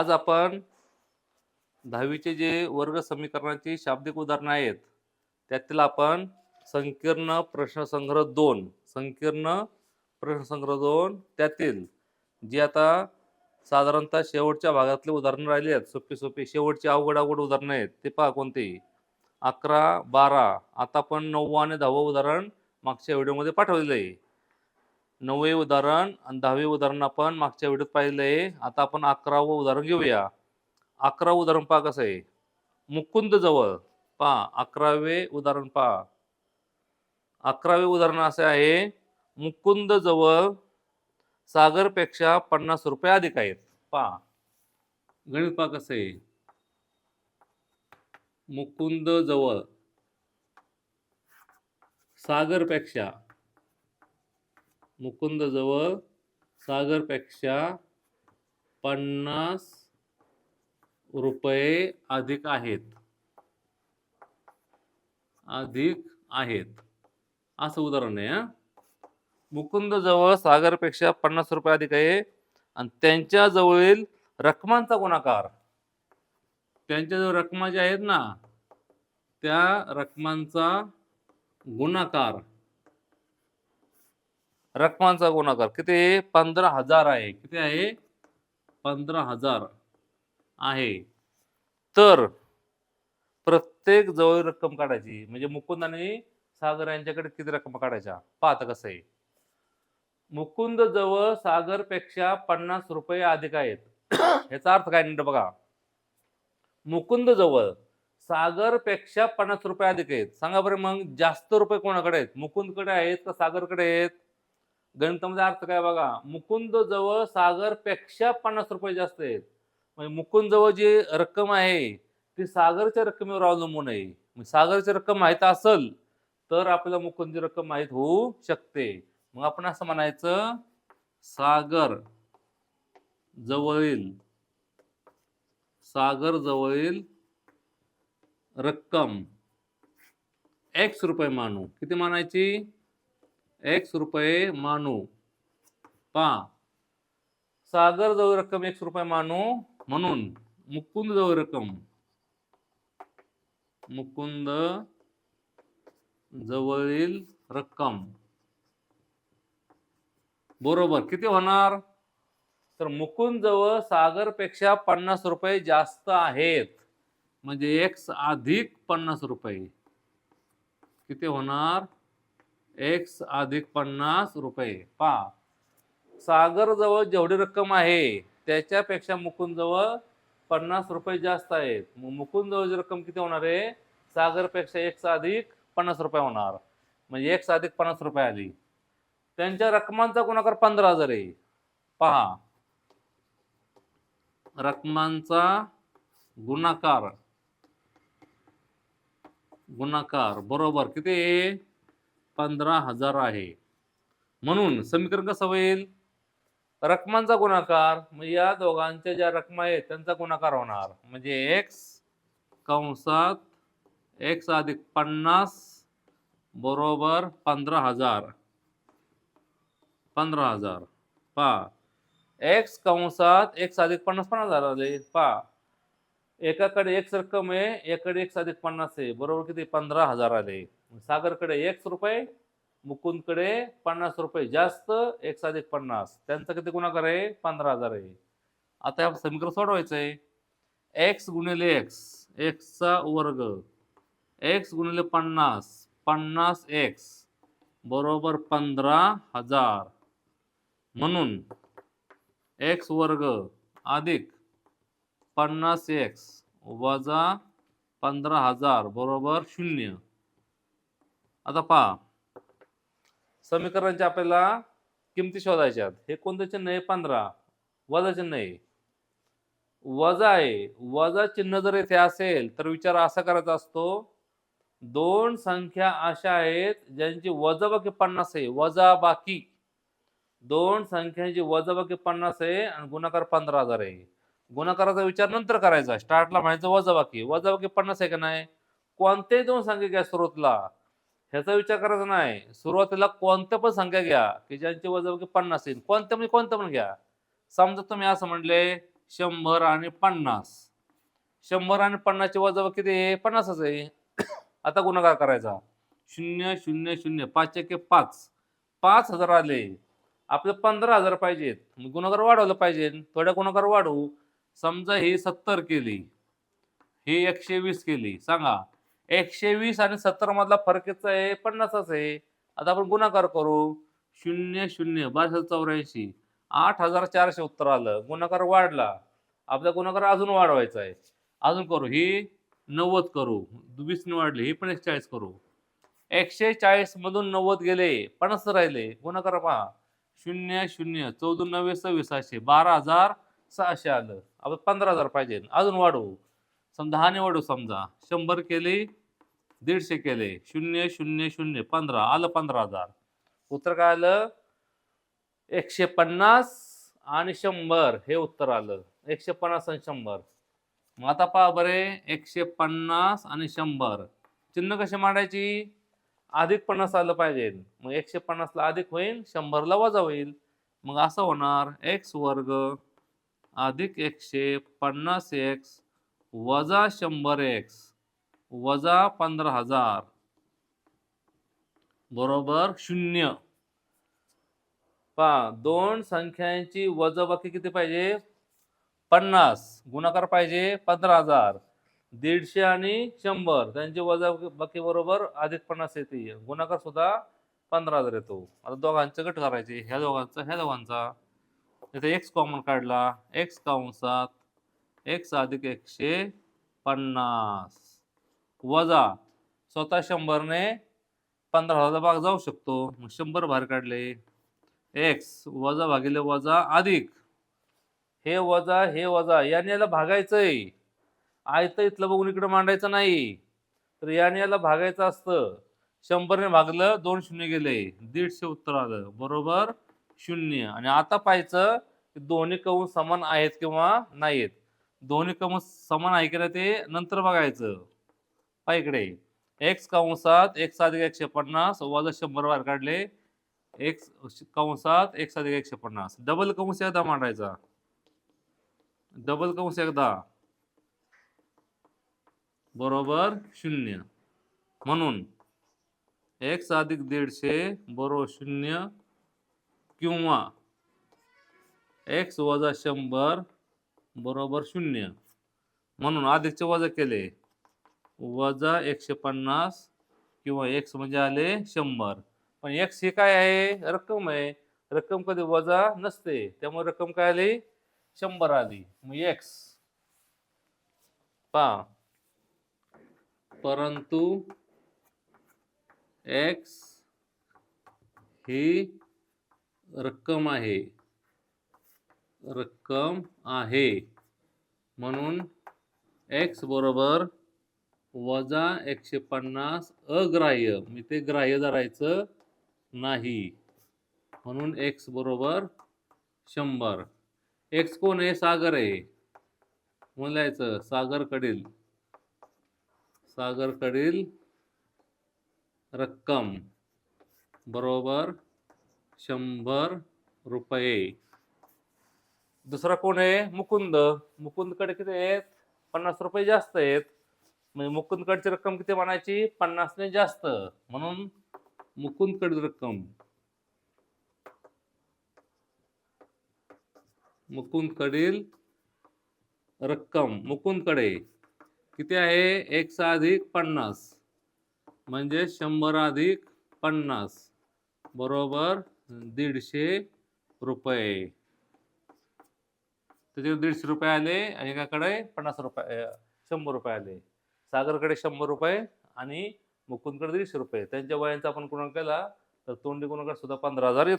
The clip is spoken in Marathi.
आज आपण दहावीचे जे वर्ग समीकरणाची शाब्दिक उदाहरणं आहेत त्यातील आपण संकीर्ण प्रश्नसंग्रह दोन संकीर्ण प्रश्नसंग्रह दोन त्यातील जे आता साधारणतः शेवटच्या भागातले उदाहरणं राहिली आहेत सोपी सोपी शेवटची अवघड अवघड उदाहरणं आहेत ते पहा कोणते अकरा बारा आता आपण नववं आणि दहावं उदाहरण मागच्या व्हिडिओमध्ये पाठवलेलं आहे. नववे उदाहरण आणि दहावे उदाहरण आपण मागच्या व्हिडिओत पाहिलं आहे आता आपण अकरावं उदाहरण घेऊया. अकरावं उदाहरण पहा कसं आहे. मुकुंद जवळ पहा अकरावे उदाहरण पहा. अकरावे उदाहरण असे आहे मुकुंद जवळ सागरपेक्षा पन्नास रुपये अधिक आहेत. पहा. गणित पहा कसं आहे. मुकुंद जवळ सागरपेक्षा मुकुंदजवळ सागरपेक्षा पन्नास रुपये अधिक आहेत. अधिक आहेत. असं उदाहरण आहे मुकुंदजवळ सागरपेक्षा पन्नास रुपये अधिक आहे आणि त्यांच्या जवळील रकमांचा गुणाकार. त्यांच्याजवळ रकमा ज्या आहेत ना त्या रकमांचा गुणाकार. रकमांचा गुणाकार. किती? पंधरा हजार आहे. किती आहे? पंधरा हजार आहे. तर प्रत्येक जवळ रक्कम काढायची. म्हणजे मुकुंद आणि सागर यांच्याकडे किती रक्कम काढायच्या? पाहता कसं आहे. मुकुंद जवळ सागरपेक्षा पन्नास रुपये अधिक आहेत. याचा अर्थ काय नीट बघा. मुकुंद जवळ सागरपेक्षा पन्नास रुपये अधिक आहेत. सांगा बरं मग जास्त रुपये कोणाकडे आहेत? मुकुंदकडे आहेत का सागरकडे आहेत? गणितामध्ये अर्थ काय बघा? मुकुंद जवळ सागरपेक्षा पन्नास रुपये जास्त आहेत. म्हणजे मुकुंद जवळ जी रक्कम आहे ती सागरच्या रक्कमेवर अवलंबून आहे. मग सागरची रक्कम माहीत असेल तर आपल्याला मुकुंदची रक्कम माहीत होऊ शकते. मग आपण असं म्हणायचं सागर जवळील सागर जवळील रक्कम एक्स रुपये मानू. किती मानायची? एक्स रुपये मानू। पा सागर जवळ रक्कम एक रुपये मानू म्हणून मुकुंद जवळ रक्कम मुकुंद जवळील रक्कम. बरोबर किती होणार? तर मुकुंद जवळ सागरपेक्षा पन्नास रुपये जास्त आहेत. म्हणजे एक्स अधिक पन्नास रुपये. किती होणार? एक्स अधिक पन्नास रुपये. पा सागर जवळ जेवढी रक्कम आहे त्याच्यापेक्षा मुकुंदजवळ पन्नास रुपये जास्त आहेत. मग रक्कम किती होणार आहे? सागरपेक्षा एक्स अधिक पन्नास रुपये होणार. म्हणजे एक्स अधिक पन्नास रुपये आली. त्यांच्या रकमांचा गुणाकार पंधरा हजार आहे. पहा. रकमांचा गुणाकार. गुणाकार. बरोबर. किती आहे? पंधरा हजार आहे. म्हणून समीकरण कसं होईल? रकमांचा गुणाकार म्हणजे या दोघांच्या ज्या रकमा आहेत त्यांचा गुणाकार होणार. म्हणजे एक्स कंसात एक्स अधिक पन्नास बरोबर पंधरा हजार. पंधरा हजार. पा एक्स कंसात एक्स अधिक पन्नास पन्नास हजार आले. पा एकाकडे एक्स रक्कम आहे एकाकडे एक्स अधिक पन्नास आहे. बरोबर किती? पंधरा हजार आले. सागरकडे एक रुपये मुकुंदकडे पन्नास रुपये जास्त एक अधिक पन्नास. त्यांचा किती गुणाकार आहे? पंधरा हजार आहे. आता या समीकरण सोडवायचं आहे एक्स गुणिले एक्स एक्सचा वर्ग. एक्स गुणिले पन्नास. पन्नास एक्स बरोबर पंधरा हजार. म्हणून एक्स वर्ग अधिक पन्नास एक्स वजा पंधरा हजार बरोबर शून्य. आता पहा. समीकरणाच्या आपल्याला किमती शोधायच्यात हे कोणतं चिन्ह आहे? पंधरा. वजा चिन्ह आहे. वजा आहे. वजा चिन्ह जर येथे असेल तर विचार असा करायचा असतो. दोन संख्या अशा आहेत ज्यांची वजाबाकी पन्नास आहे. वजा बाकी दोन संख्यांची वजाबाकी पन्नास आहे आणि गुणाकार पंधरा हजार आहे. गुणाकाराचा विचार नंतर करायचा. स्टार्टला म्हणायचं वजाबाकी. वजाबाकी पन्नास आहे का नाही? कोणत्याही दोन संख्या स्रोतला. ह्याचा विचार करायचा नाही. सुरुवातीला कोणत्या पण संख्या घ्या की ज्यांची वजाबाकी पन्नास येईल. कोणत्या म्हणजे कोणत्या पण घ्या. समजा तुम्ही असं म्हणले शंभर आणि पन्नास. शंभर आणि पन्नासचे वजा किती आहे? पन्नासच आहे. आता गुणाकार करायचा. शून्य शून्य शून्य. पाच एके पाच. पाच हजार आले. आपले पंधरा हजार पाहिजेत. मग गुणाकार वाढवलं पाहिजे. थोड्या गुणाकार वाढवू. समजा ही सत्तर केली. ही एकशे वीस केली. सांगा. एकशे वीस आणि सत्तर मधला फरक आहे पन्नासच आहे. आता आपण गुणाकार करू. शून्य शून्य बाराशे चौऱ्याऐंशी. आठ हजार चारशे उत्तर आलं. गुणाकार वाढला. आपला गुणाकार अजून वाढवायचा आहे. अजून करू. ही नव्वद करू. वीसने वाढली. ही पण एकशे चाळीस करू. एकशे चाळीस मधून नव्वद गेले. पन्नास राहिले. गुणाकार पहा. शून्य शून्य चौदा नव्वे सव्वीस बारा हजार सहाशे आलं. आपण पंधरा हजार पाहिजे. अजून वाढवू. समजा हा निवडू समजा. शंभर केली. दीडशे केले. शून्य शून्य शून्य. पंधरा. आलं पंधरा हजार. उत्तर काय आलं? एकशे पन्नास आणि शंभर. हे उत्तर आलं. एकशे पन्नास आणि शंभर. मग आता पहा बरे. एकशे पन्नास आणि शंभर. चिन्ह कशी मांडायची? अधिक पन्नास आलं पाहिजे. मग एकशे पन्नासला अधिक होईल शंभरला वजा होईल. मग असं होणार. एक्स वर्ग अधिक एकशे पन्नास एक्स वजा शंभर एक्स वजा पंधरा हजार. बरोबर शून्य. पहा दोन संख्यांची वजाबाकी किती पाहिजे? पन्नास. गुणाकार पाहिजे पंधरा हजार. दीडशे आणि शंभर. त्यांची वजाबाकी बरोबर अधिक पन्नास येते. गुणाकार सुद्धा पंधरा हजार येतो. आता दोघांचं गट करायचे. ह्या दोघांचा ह्या दोघांचा. इथे एक्स कॉमन काढला. एक्स कंसात एक्स अधिक एकशे पन्नास. वजा स्वतः शंभरने पंधरा हजाराचा भाग जाऊ शकतो. मग शंभर बाहेर काढले. एक्स वजा भागिले वजा अधिक. हे वजा हे वजा. याने याला भागायचंय. आयतं इथलं बघून इकडे मांडायचं नाही. तर याने याला भागायचं असतं. शंभरने भागलं दोन शून्य गेले. दीडशे उत्तर आलं. बरोबर शून्य. आणि आता पाहायचं की दोन्ही कंस समान आहेत किंवा नाहीत दोन्ही कंस समान आहे की नाही ते नंतर बघायचं. पहा इकडे. एक्स कंसात एक्स अधिक एकशे पन्नास वजा शंभर बाहेर काढले. एक्स कंसात एक्स अधिक एकशे पन्नास. डबल कंस एकदा मांडायचा. डबल कंस एकदा. बरोबर शून्य. म्हणून एक्स अधिक दीडशे बरोबर शून्य किंवा एक्स वजा शंभर बरोबर शून्य. म्हणून अधिकचे वजा केले. वजा एकशे पन्नास किंवा एक्स म्हणजे आले शंभर. पण एक्स हे काय आहे? रक्कम आहे. रक्कम कधी वजा नसते. त्यामुळे रक्कम काय आली? शंभर आली. मग एक्स. पहा. परंतु एक्स ही रक्कम आहे. रक्कम आहे. म्हणून एक्स बरोबर वजा एकशे पन्नास अग्राह्य. मी ते ग्राह्य धरायचं नाही. म्हणून एक्स बरोबर शंभर. एक्स कोण आहे? सागर आहे. म्हणायचं सागरकडील सागरकडील रक्कम बरोबर शंभर रुपये. दुसरा कोण आहे? मुकुंद. मुकुंदकडे किती आहेत? पन्नास रुपये जास्त आहेत. म्हणजे मुकुंदकडची रक्कम किती म्हणायची? पन्नासने जास्त. म्हणून मुकुंदकडची रक्कम. मुकुंदकडील रक्कम. मुकुंदकडे किती आहे? एक अधिक पन्नास. म्हणजे शंभर अधिक पन्नास. बरोबर दीडशे रुपये. त्याचे दीडशे रुपये आले आणि एकाकडे पन्नास रुपये शंभर रुपये आले. सागरकडे शंभर रुपये आणि मुकुंदकडे दीडशे रुपये. त्यांच्या वयांचा आपण गुणाकार केला तर तोंडी गुणाकार सुद्धा पंधरा हजार येतो